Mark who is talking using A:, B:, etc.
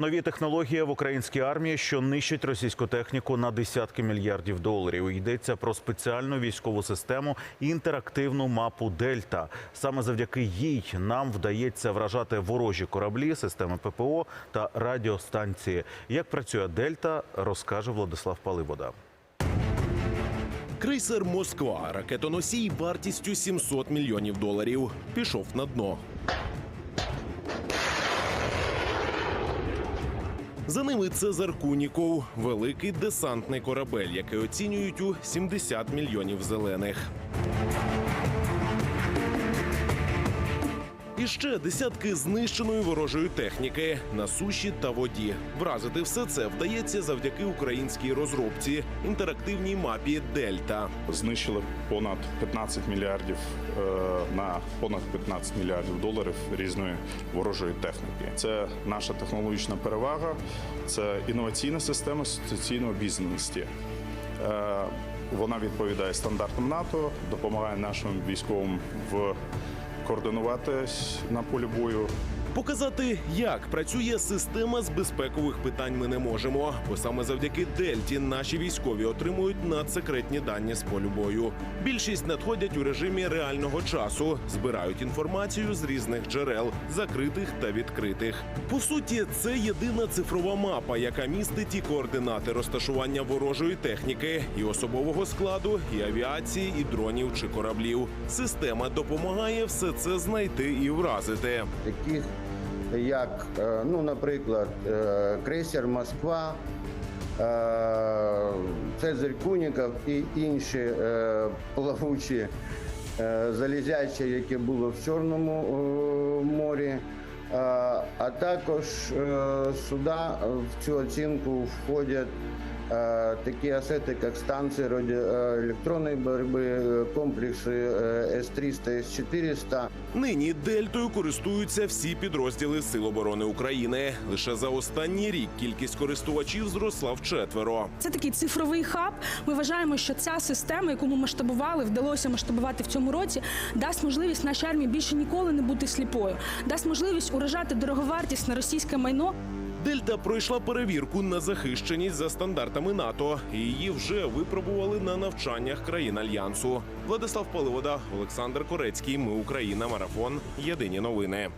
A: Нові технології в українській армії, що нищать російську техніку на десятки мільярдів доларів. Йдеться про спеціальну військову систему інтерактивну мапу Дельта. Саме завдяки їй нам вдається вражати ворожі кораблі, системи ППО та радіостанції. Як працює Дельта, розкаже Владислав Паливода.
B: Крейсер Москва, ракетоносій вартістю 700 мільйонів доларів. Пішов на дно. За ними Цезар Куніков, великий десантний корабель, який оцінюють у 70 мільйонів зелених. І ще десятки знищеної ворожої техніки на суші та воді. Вразити все це вдається завдяки українській розробці інтерактивній мапі Дельта.
C: знищили понад 15 мільярдів е, на понад 15 мільярдів доларів різної ворожої техніки. Це наша технологічна перевага, це інноваційна система ситуаційного бізнесу. Е, Вона відповідає стандартам НАТО, допомагає нашим військовим в координуватись на полі бою,
B: Показати, як працює система з безпекових питань, ми не можемо, бо саме завдяки Дельті наші військові отримують надсекретні дані з полю бою. Більшість надходять у режимі реального часу, збирають інформацію з різних джерел, закритих та відкритих. По суті, це єдина цифрова мапа, яка містить і координати розташування ворожої техніки, і особового складу, і авіації, і дронів чи кораблів. Система допомагає все це знайти і вразити.
D: таких як, е, ну, наприклад, е, крейсер Москва, е, Цезарь Куніков і інші плавучі залізячі, які були в Чорному А також е, сюди в цю оцінку входять е, такі асети, як станції радіоелектронної боротьби, е, комплекси е, С-300, С-400.
B: Нині дельтою користуються всі підрозділи Сил оборони України. Лише за останній рік кількість користувачів зросла вчетверо.
E: Це такий цифровий хаб. Ми вважаємо, що ця система, яку ми масштабували, вдалося масштабувати в цьому році, дасть можливість нашій армії більше ніколи не бути сліпою, дасть можливість уражати дороговартісне російське майно.
B: Дельта пройшла перевірку на захищеність за стандартами НАТО. Її вже випробували на навчаннях країн альянсу. Владислав Паливода, Олександр Корецький. Ми Україна. Марафон. Єдині новини.